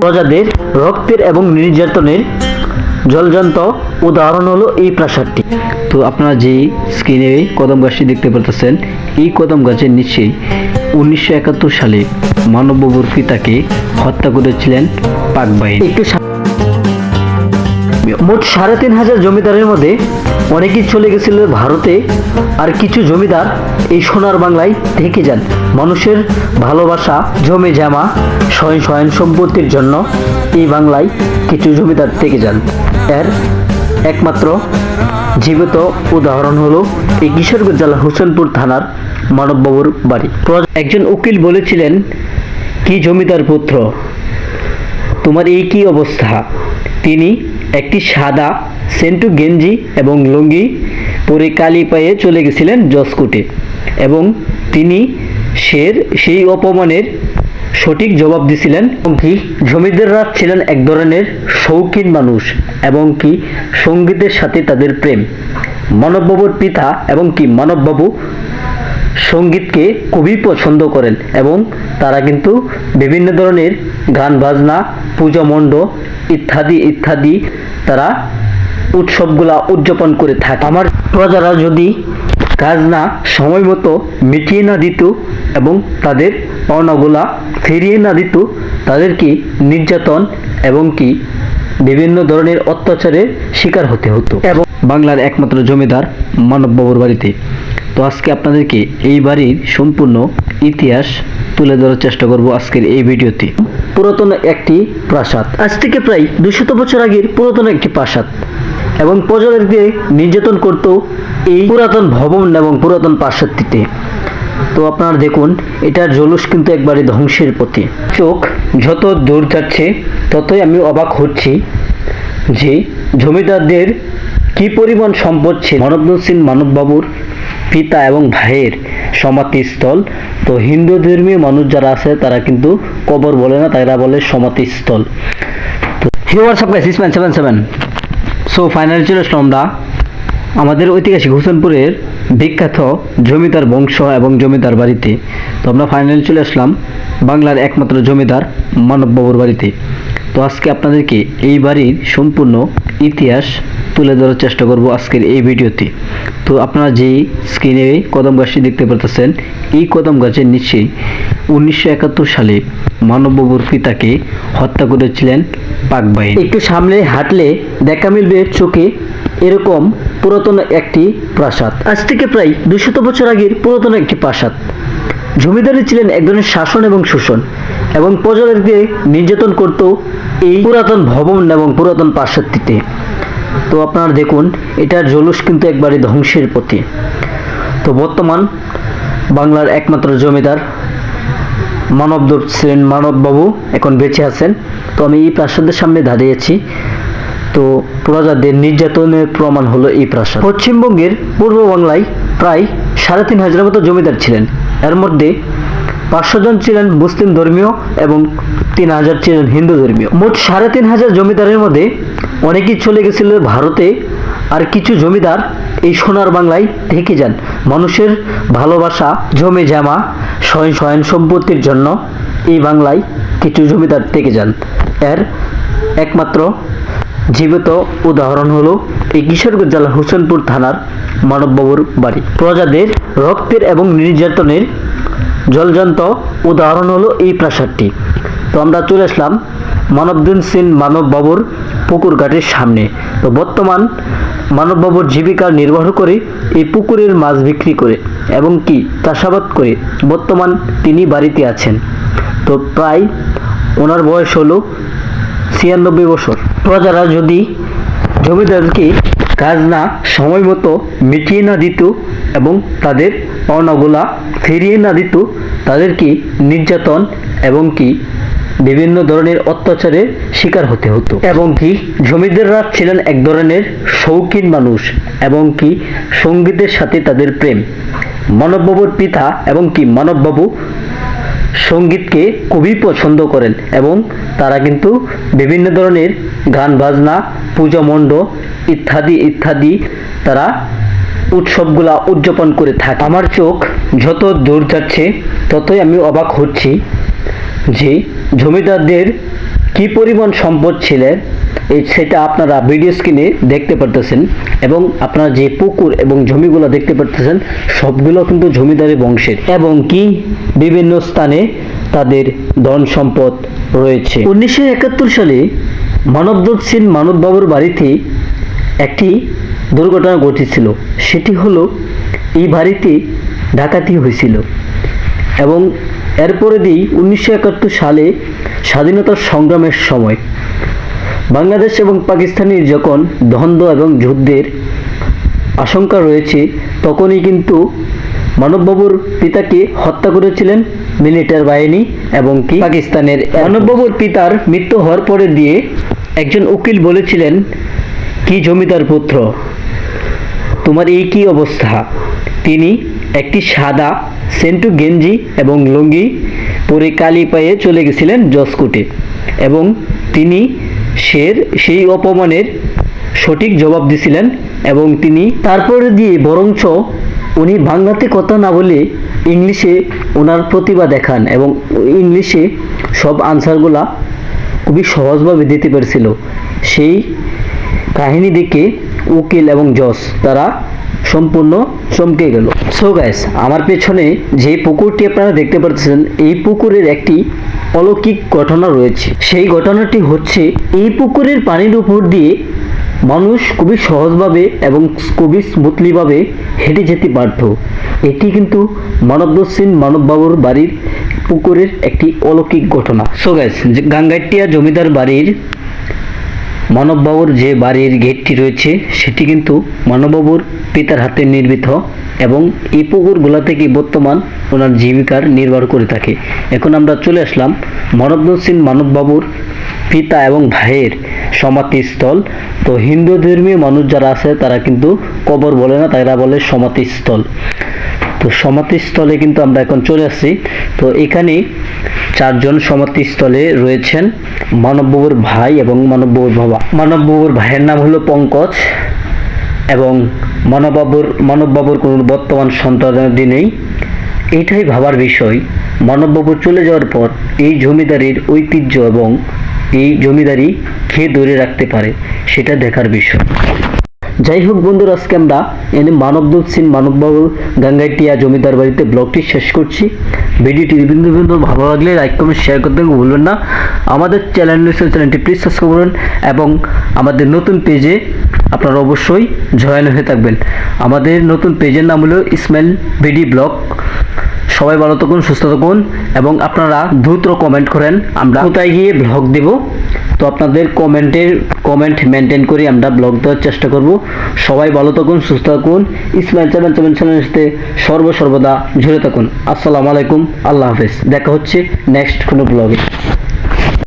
প্রজাদের রক্তের এবং নির্যাতনের জলজান্ত উদাহরণ হলো এই প্রাসাদটি। তো আপনারা যে স্ক্রিনে কদম গাছটি দেখতে পারতেছেন এই কদম গাছের নিচে উনিশশো একাত্তর সালে মানববাবুর পিতাকে হত্যা করেছিলেন পাকবাহিনী একটু মোট সাড়ে তিন হাজার জমিদারের মধ্যে অনেকেই চলে গেছিল ভারতে, আর কিছু জমিদার এই সোনার বাংলায় থেকে যান। মানুষের ভালোবাসা জমে জামা, স্বয়ং স্বয়ং সম্পত্তির জন্য এই বাংলায় কিছু জমিদার থেকে যান। এর একমাত্র জীবিত উদাহরণ হলো এই কিশোরগঞ্জ জেলার হোসেনপুর থানার মানববাবুর বাড়ি। একজন উকিল বলেছিলেন, কি জমিদার পুত্র? তোমার এই কি অবস্থা? তিনি একটি সাদা সেন্টু গেঞ্জি এবং লুঙ্গি পরে কালি পায়ে চলে গেছিলেন জসকোটে এবং তিনি সের সেই অপমানের সঠিক জবাব দিছিলেন। এবং কি জমিদাররা ছিলেন এক ধরনের শৌখিন মানুষ এবং কি সঙ্গীতের সাথে তাদের প্রেম। মানববাবুর পিতা এবং কি মানববাবু সঙ্গীতকে খুবই পছন্দ করেন এবং তারা কিন্তু বিভিন্ন ধরনের গান বাজনা, পূজা মণ্ড ইত্যাদি ইত্যাদি তারা উৎসবগুলা উদযাপন করে থাকে। আমার প্রজারা যদি কাজ না, সময় মতো মিটিয়ে না দিত এবং তাদের পাওনাগুলা ফিরিয়ে না দিত তাদেরকে নির্যাতন এবং কি বিভিন্ন ধরনের অত্যাচারের শিকার হতে হতো? এবং বাংলার একমাত্র জমিদার মানববাবুর বাড়িতে। তো আজকে আপনাদেরকে এই বাড়ির সম্পূর্ণ ইতিহাস তুলে ধরার চেষ্টা করব আজকের এই ভিডিওতে। পুরাতন একটি প্রাসাদ। আজ থেকে প্রায় দুশত বছর আগের পুরাতন একটি প্রাসাদ। এবং প্রজাদেরকে নির্যাতন করত এই পুরাতন ভবন এবং পুরাতন প্রাসাদটিতে তো আপনারা দেখুন, এটার জলুস কিন্তু একবারে ধ্বংসের পথে। চোখ যত দূর যাচ্ছে, ততই আমি অবাক হচ্ছি যে জমিদারদের কি পরিমাণ সম্পদ ছিল। সিং মানববাবুর পিতা এবং ভাইয়ের সমাধিস্থল। তো হিন্দু ধর্মীয় মানুষ যারা আছে, তারা কিন্তু কবর বলে না, তারা বলে সমাধিস্থল। তো hi what's up guys ইসমান seven seven so final Aslam আমরা আমাদের ঐতিহাসিক হোসেনপুরের বিখ্যাত জমিদার বংশ এবং জমিদার বাড়িতে। তো আমরা ফাইনাল চলে আসলাম বাংলার একমাত্র জমিদার মানববাবুর বাড়িতে। তো আজকে আপনাদেরকে এই বাড়ির সম্পূর্ণ ইতিহাস তুলে ধরার চেষ্টা করব আজকের এই ভিডিওতে। তো আপনারা যেই স্ক্রিনে কদম গাছটি দেখতে পারতেছেন, এই কদম গাছের নিচে উনিশশো একাত্তর সালে মানববাবুর পিতাকে হত্যা করেছিলেন পাকবাহিনী। একটু সামনে হাঁটলে দেখা মিলবে চোখে এরকম পুরাতন একটি প্রাসাদ। আজ থেকে প্রায় দুশত বছর আগের পুরাতন একটি প্রাসাদ। জমিদারি ছিলেন এক ধরনের শাসন এবং শোষণ, এবং প্রজাদেরকে নির্যাতন করত এই পুরাতন ভবন এবং পুরাতন প্রাসাদটিতে তো আপনারা দেখুন, এটার জলুস কিন্তু একবারে ধ্বংসের পথে। তো বর্তমান বাংলার একমাত্র জমিদার মানবদূত ছিলেন মানববাবু, এখন বেঁচে আছেন। তো আমি এই প্রাসাদের সামনে দাঁড়িয়েছি তো প্রজাদের নির্যাতনের প্রমাণ হলো এই প্রাসাদ। পশ্চিমবঙ্গের পূর্ব বাংলায় প্রায় সাড়ে তিন হাজারের মতো জমিদার ছিলেন। এর মধ্যে পাঁচশো জন ছিলেন মুসলিম ধর্মীয় এবং তিন হাজার ছিলেন হিন্দু ধর্মীয়। মোট সাড়ে তিন হাজার জমিদারের মধ্যে অনেকেই চলে গেছিল ভারতে, আর কিছু জমিদার এই সোনার বাংলায় থেকে যান। মানুষের ভালোবাসা, জমে জামা, স্বয়ং স্বয়ং সম্পত্তির জন্য এই বাংলায় কিছু জমিদার থেকে যান। এর একমাত্র জীবিত উদাহরণ হলো এই কিশোরগঞ্জ জেলার হোসেনপুর থানার মানববাবুর বাড়ি। প্রজাদের রক্তের এবং নির্যাতনের জলজান্ত উদাহরণ হলো এই প্রাসাদটি। তো আমরা চলে আসলাম মানবদিন সিং মানববাবুর পুকুর ঘাটের সামনে। তো বর্তমান মানববাবুর জীবিকা নির্বাহ করে এই পুকুরের মাছ বিক্রি করে এবং কি চাষাবাদ করে বর্তমান তিনি বাড়িতে আছেন। তো প্রায় ওনার বয়স হলো ছিয়ানব্বই বছর। প্রজারা যদি জমিদারকে কাজ না সময় মতো মিটিয়ে না দিত এবং তাদের পাওনাগুলা ফিরিয়ে না দিত তাদেরকে নির্যাতন এবং কি বিভিন্ন ধরনের অত্যাচারের শিকার হতে হতো? এবং কি জমিদাররা ছিলেন এক ধরনের শৌখিন মানুষ এবং কি সঙ্গীতের সাথে তাদের প্রেম? মানববাবুর পিতা এবং কি মানববাবু সঙ্গীতকে খুবই পছন্দ করেন এবং তারা কিন্তু বিভিন্ন ধরনের গান, বাজনা, পূজা মণ্ড ইত্যাদি ইত্যাদি তারা উৎসবগুলা উদযাপন করে থাকে। আমার চোখ যত দূর যাচ্ছে ততই আমি অবাক হচ্ছি যে জমিদারদের কি পরিমাণ সম্পদ ছিলেন এই সেটা আপনারা ভিডিও স্ক্রিনে দেখতে পারতেছেন এবং আপনারা যে পুকুর এবং জমিগুলো দেখতে পারতেছেন, সবগুলো কিন্তু জমিদারি বংশের এবং কি বিভিন্ন স্থানে তাদের ধন সম্পদ রয়েছে। উনিশশো একাত্তর সালে মানবদত্ত সিং মানববাবুর বাড়িতে একটি দুর্ঘটনা ঘটেছিল। সেটি হলো, এই বাড়িতে ডাকাতি হয়েছিল এবং এরপরে দিই উনিশশো একাত্তর সালে স্বাধীনতা সংগ্রামের সময়। বাংলাদেশ এবং পাকিস্তানের যখন দ্বন্দ্ব এবং যুদ্ধের আশঙ্কা রয়েছে, তখনই কিন্তু মানববাবুর পিতাকে হত্যা করেছিলেন মিলিটার বাহিনী এবং কি পাকিস্তানের মানববাবুর পিতার মৃত্যু হওয়ার পরে দিয়ে একজন উকিল বলেছিলেন, কি জমিদার পুত্র? তোমার এই কি অবস্থা? তিনি একটি সাদা সেন্টু গেঞ্জি এবং লুঙ্গি পরে কালি পায়ে চলে গেছিলেন জসকোটে এবং তিনি সের সেই অপমানের সঠিক জবাব দিছিলেন এবং তিনি তারপরে দিয়ে বরঞ্চ উনি বাংলাতে কথা না বলে ইংলিশে ওনার প্রতিভা দেখান এবং ইংলিশে সব আনসারগুলা খুবই সহজভাবে দিতে পেরেছিল। সেই কাহিনী দেখে উকিল এবং জস তারা সম্পূর্ণ চমকে গেল। সো গ্যাস আমার পেছনে যে পুকুরটি আপনারা দেখতে পাচ্ছেন এই পুকুরের একটি অলৌকিক ঘটনা রয়েছে। সেই ঘটনাটি হচ্ছে, এই পুকুরের পানির উপর দিয়ে মানুষ খুবই সহজভাবে এবং খুবই স্মুথলিভাবে হেঁটে যেতে পারত এটি কিন্তু মানবদর্শীন মানববাবুর বাড়ির পুকুরের একটি অলৌকিক ঘটনা। সো গ্যাস গাঙ্গাটিয়া জমিদার বাড়ির মানববাবুর যে বাড়ির গেটটি রয়েছে, সেটি কিন্তু মানববাবুর পিতার হাতে নির্মিত এবং এই পুকুরগুলা থেকে বর্তমান ওনার জীবিকার নির্ভর করে থাকে। এখন আমরা চলে আসলাম মানবদন সিং মানববাবুর পিতা এবং ভাইয়ের সমাধিস্থল। তো হিন্দু ধর্মীয় মানুষ যারা আছে, তারা কিন্তু কবর বলে না, তারা বলে সমাধিস্থল। তো সমাধিস্থলে কিন্তু আমরা এখন চলে আসছি। তো এখানে চারজন সমাধিস্থলে রয়েছেন। মানববাবুর ভাই এবং মানববাবুর বাবা। মানববাবুর ভাইয়ের নাম হলো পঙ্কজ এবং মানববাবুর মানববাবুর কোনো বর্তমান সন্তানাদি নেই। এটাই ভাবার বিষয়। মানববাবু চলে যাওয়ার পর এই জমিদারির ঐতিহ্য এবং এই জমিদারি খেয়ে ধরে রাখতে পারে সেটা দেখার বিষয়। যাই হোক বন্ধুরা, আজকে আমরা এনে মানবদূত সিং মানববাবু গাঙ্গাইটিয়া জমিদার বাড়িতে ব্লগটি শেষ করছি। ভিডিওটি বিন্দু বিন্দু ভালো লাগলে লাইক কমেন্ট শেয়ার করতে ভুলবেন না। আমাদের চ্যানেল চ্যানেলটি প্লিজ সাবস্ক্রাইব করুন এবং আমাদের নতুন পেজে আপনারা অবশ্যই জয়েন হয়ে থাকবেন। আমাদের নতুন পেজের নাম হলো ইসমাইল ভিডি ব্লগ সবাই ভালো থাকুন, সুস্থ থাকুন এবং আপনারা দ্রুত কমেন্ট করেন, আমরা কোথায় গিয়ে ব্লগ দেব? তো আপনাদের কমেন্টের, কমেন্ট মেনটেন করে আমরা ব্লগ দেওয়ার চেষ্টা করব। সবাই ভালো থাকুন, সুস্থ থাকুন। ইসমাইল চ্যানেল চ্যানেল চ্যানেলের সাথে সর্বসর্বদা জুড়ে থাকুন। আসসালামু আলাইকুম, আল্লাহ হাফেজ। দেখা হচ্ছে নেক্সট কোনো ব্লগে